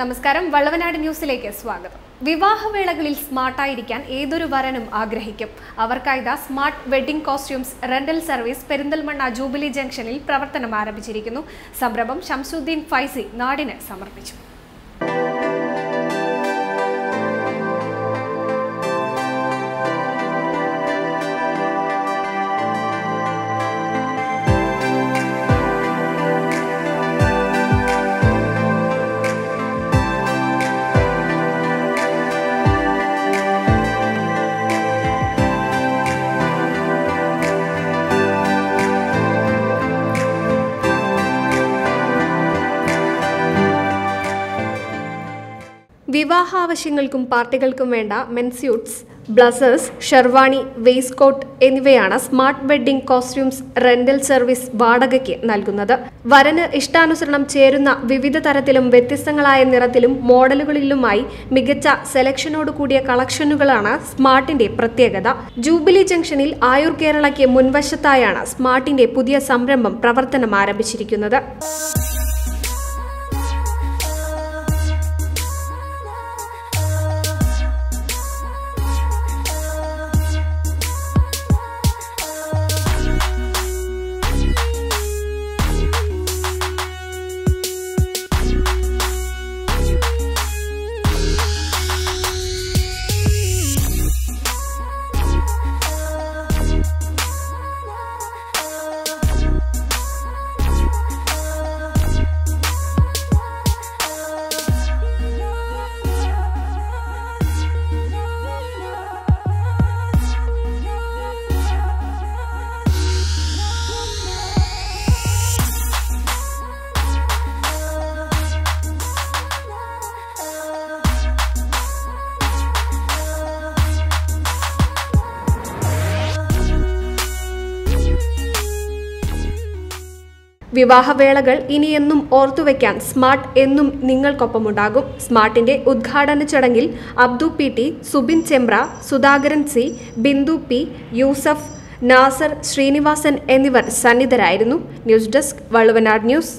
നമസ്കാരം. വള്ളവനാട് ന്യൂസിലേക്ക് സ്വാഗതം. വിവാഹവേളകളിൽ സ്മാർട്ടായിരിക്കാൻ ഏതൊരു വരനും ആഗ്രഹിക്കും. അവർക്കായത smart wedding costumes rental service Perinthalmanna jubilee ജംഗ്ഷനിൽ പ്രവർത്തനം ആരംഭിച്ചിരിക്കുന്നു. സംരംഭം ഷംസുദ്ദീൻ ഫൈസി നാടിന് സമർപ്പിച്ചു. വിവാഹാവശ്യങ്ങൾക്കും പാർട്ടികൾക്കും വേണ്ട മെൻസ്യൂട്ട്സ് ബ്ലസേഴ്സ് ഷെർവാണി വെയ്സ്കോട്ട് എന്നിവയാണ് smart wedding costumes rental service വാടകയ്ക്ക് നൽകുന്നത്. വരന് ഇഷ്ടാനുസരണം ചേരുന്ന വിവിധ തരത്തിലും വ്യത്യസ്തങ്ങളായ നിറത്തിലും മോഡലുകളിലുമായി മികച്ച സെലക്ഷനോട് കൂടിയ കളക്ഷനുകളാണ് സ്മാർട്ടിന്റെ പ്രത്യേകത. ജൂബിലി ജംഗ്ഷനിൽ ആയുർ കേരളയ്ക്ക് മുൻവശത്തായാണ് സ്മാർട്ടിന്റെ പുതിയ സംരംഭം പ്രവർത്തനം ആരംഭിച്ചിരിക്കുന്നത്. വിവാഹവേളകൾ ഇനിയെന്നും ഓർത്തുവെക്കാൻ സ്മാർട്ട് എന്നും നിങ്ങൾക്കൊപ്പമുണ്ടാകും. സ്മാർട്ടിന്റെ ഉദ്ഘാടന ചടങ്ങിൽ Abdu P T Subin Chembra Sudhakaran C Bindu P Yusuf Nasar Sreenivasan എന്നിവർ സന്നിധരായിരുന്നു. News desk Valluvanad news.